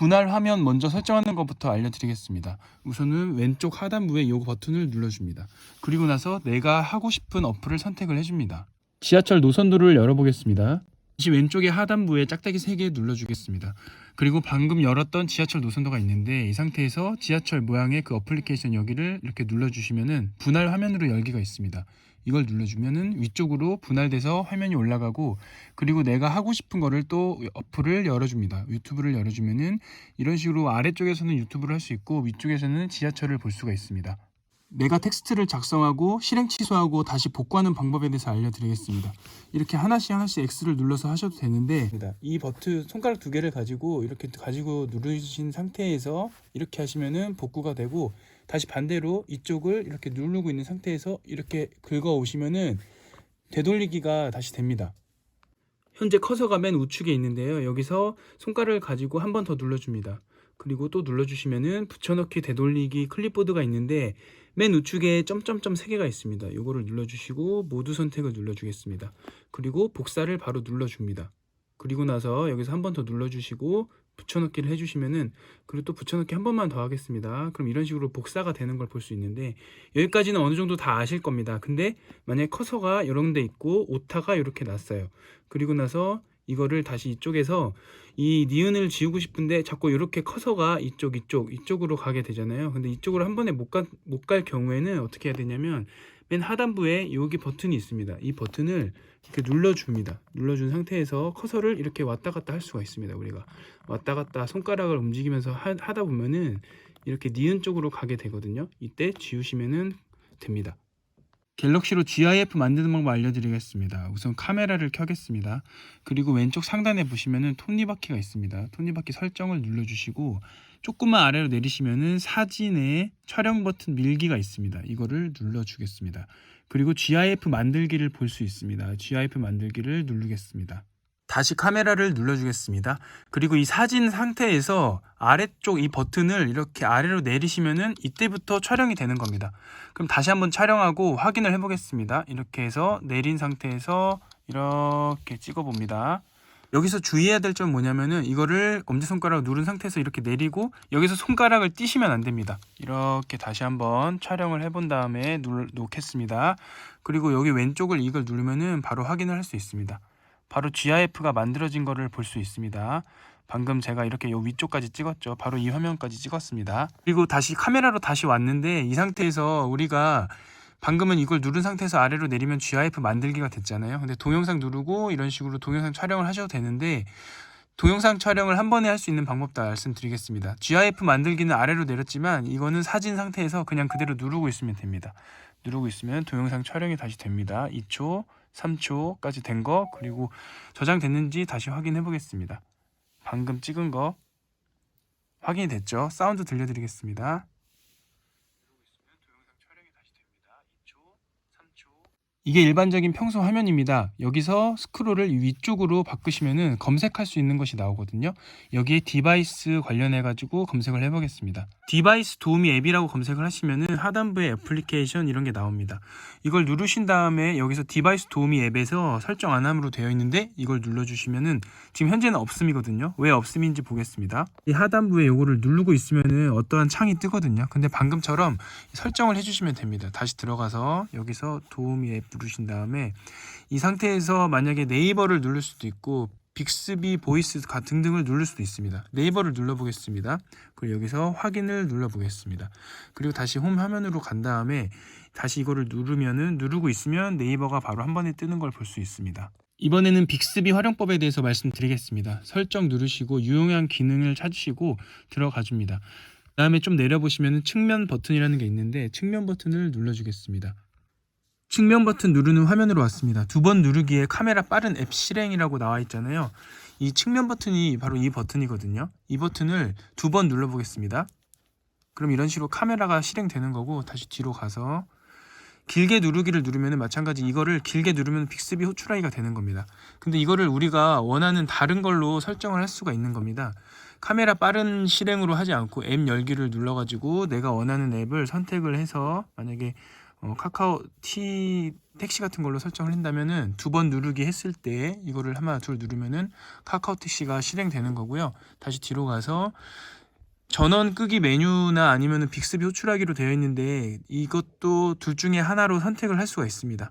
분할 화면 먼저 설정하는 것부터 알려드리겠습니다. 우선은 왼쪽 하단부에 이 버튼을 눌러줍니다. 그리고 나서 내가 하고 싶은 어플을 선택을 해줍니다. 지하철 노선도를 열어보겠습니다. 다시 왼쪽에 하단부에 짝대기 3개 눌러주겠습니다. 그리고 방금 열었던 지하철 노선도가 있는데 이 상태에서 지하철 모양의 그 어플리케이션 여기를 이렇게 눌러주시면은 분할 화면으로 열기가 있습니다. 이걸 눌러주면은 위쪽으로 분할돼서 화면이 올라가고 그리고 내가 하고 싶은 거를 또 어플을 열어줍니다. 유튜브를 열어주면은 이런 식으로 아래쪽에서는 유튜브를 할 수 있고 위쪽에서는 지하철을 볼 수가 있습니다. 내가 텍스트를 작성하고 실행 취소하고 다시 복구하는 방법에 대해서 알려드리겠습니다. 이렇게 하나씩 하나씩 X를 눌러서 하셔도 되는데 이 버튼 손가락 두 개를 가지고 이렇게 가지고 누르신 상태에서 이렇게 하시면은 복구가 되고 다시 반대로 이쪽을 이렇게 누르고 있는 상태에서 이렇게 긁어 오시면은 되돌리기가 다시 됩니다. 현재 커서가 맨 우측에 있는데요. 여기서 손가락을 가지고 한 번 더 눌러줍니다. 그리고 또 눌러주시면은 붙여넣기 되돌리기 클립보드가 있는데 맨 우측에 점점점 3개가 있습니다. 이거를 눌러주시고 모두 선택을 눌러주겠습니다. 그리고 복사를 바로 눌러줍니다. 그리고 나서 여기서 한 번 더 눌러주시고 붙여넣기를 해주시면은 그리고 또 붙여넣기 한 번만 더 하겠습니다. 그럼 이런 식으로 복사가 되는 걸 볼 수 있는데 여기까지는 어느 정도 다 아실 겁니다. 근데 만약에 커서가 이런 데 있고 오타가 이렇게 났어요. 그리고 나서 이거를 다시 이쪽에서 이 니은을 지우고 싶은데 자꾸 이렇게 커서가 이쪽 이쪽 이쪽으로 가게 되잖아요. 근데 이쪽으로 한 번에 못 갈 못갈 경우에는 어떻게 해야 되냐면 맨 하단부에 여기 버튼이 있습니다. 이 버튼을 이렇게 눌러줍니다. 눌러준 상태에서 커서를 이렇게 왔다 갔다 할 수가 있습니다. 우리가 왔다 갔다 손가락을 움직이면서 하, 하다 보면은 이렇게 니은 쪽으로 가게 되거든요. 이때 지우시면은 됩니다. 갤럭시로 GIF 만드는 방법 알려드리겠습니다. 우선 카메라를 켜겠습니다. 그리고 왼쪽 상단에 보시면은 톱니바퀴가 있습니다. 톱니바퀴 설정을 눌러주시고 조금만 아래로 내리시면은 사진에 촬영 버튼 밀기가 있습니다. 이거를 눌러주겠습니다. 그리고 GIF 만들기를 볼 수 있습니다. GIF 만들기를 누르겠습니다. 다시 카메라를 눌러주겠습니다. 그리고 이 사진 상태에서 아래쪽 이 버튼을 이렇게 아래로 내리시면은 이때부터 촬영이 되는 겁니다. 그럼 다시 한번 촬영하고 확인을 해보겠습니다. 이렇게 해서 내린 상태에서 이렇게 찍어봅니다. 여기서 주의해야 될 점 뭐냐면은 이거를 엄지손가락 누른 상태에서 이렇게 내리고 여기서 손가락을 띄시면 안 됩니다. 이렇게 다시 한번 촬영을 해본 다음에 눌, 놓겠습니다. 그리고 여기 왼쪽을 이걸 누르면은 바로 확인을 할 수 있습니다. 바로 GIF가 만들어진 거를 볼수 있습니다. 방금 제가 이렇게 요 위쪽까지 찍었죠. 바로 이 화면까지 찍었습니다. 그리고 다시 카메라로 다시 왔는데 이 상태에서 우리가 방금은 이걸 누른 상태에서 아래로 내리면 GIF 만들기가 됐잖아요. 근데 동영상 누르고 이런 식으로 동영상 촬영을 하셔도 되는데 동영상 촬영을 한 번에 할 수 있는 방법도 말씀드리겠습니다. GIF 만들기는 아래로 내렸지만 이거는 사진 상태에서 그냥 그대로 누르고 있으면 됩니다. 누르고 있으면 동영상 촬영이 다시 됩니다. 2초, 3초까지 된 거 그리고 저장됐는지 다시 확인해 보겠습니다. 방금 찍은 거 확인이 됐죠? 사운드 들려드리겠습니다. 이게 일반적인 평소 화면입니다. 여기서 스크롤을 위쪽으로 바꾸시면은 검색할 수 있는 것이 나오거든요. 여기에 디바이스 관련해 가지고 검색을 해 보겠습니다. 디바이스 도우미 앱이라고 검색을 하시면은 하단부에 애플리케이션 이런 게 나옵니다. 이걸 누르신 다음에 여기서 디바이스 도우미 앱에서 설정 안 함으로 되어 있는데 이걸 눌러주시면은 지금 현재는 없음이거든요. 왜 없음인지 보겠습니다. 이 하단부에 이거를 누르고 있으면은 어떠한 창이 뜨거든요. 근데 방금처럼 설정을 해주시면 됩니다. 다시 들어가서 여기서 도우미 앱 누르신 다음에 이 상태에서 만약에 네이버를 누를 수도 있고 빅스비 보이스 가 등등을 누를 수도 있습니다. 네이버를 눌러보겠습니다. 그리고 여기서 확인을 눌러보겠습니다. 그리고 다시 홈 화면으로 간 다음에 다시 이거를 누르면은 누르고 있으면 네이버가 바로 한 번에 뜨는 걸 볼 수 있습니다. 이번에는 빅스비 활용법에 대해서 말씀드리겠습니다. 설정 누르시고 유용한 기능을 찾으시고 들어가 줍니다. 그 다음에 좀 내려보시면 측면 버튼이라는 게 있는데 측면 버튼을 눌러주겠습니다. 측면 버튼 누르는 화면으로 왔습니다. 두 번 누르기에 카메라 빠른 앱 실행이라고 나와 있잖아요. 이 측면 버튼이 바로 이 버튼이거든요. 이 버튼을 두 번 눌러 보겠습니다. 그럼 이런 식으로 카메라가 실행되는 거고 다시 뒤로 가서 길게 누르기를 누르면 마찬가지 이거를 길게 누르면 빅스비 호출하기가 되는 겁니다. 근데 이거를 우리가 원하는 다른 걸로 설정을 할 수가 있는 겁니다. 카메라 빠른 실행으로 하지 않고 앱 열기를 눌러가지고 내가 원하는 앱을 선택을 해서 만약에 어, 카카오 T 택시 같은 걸로 설정을 한다면은 두 번 누르기 했을 때 이거를 하나 둘 누르면은 카카오 택시가 실행되는 거고요. 다시 뒤로 가서 전원 끄기 메뉴나 아니면은 빅스비 호출하기로 되어 있는데 이것도 둘 중에 하나로 선택을 할 수가 있습니다.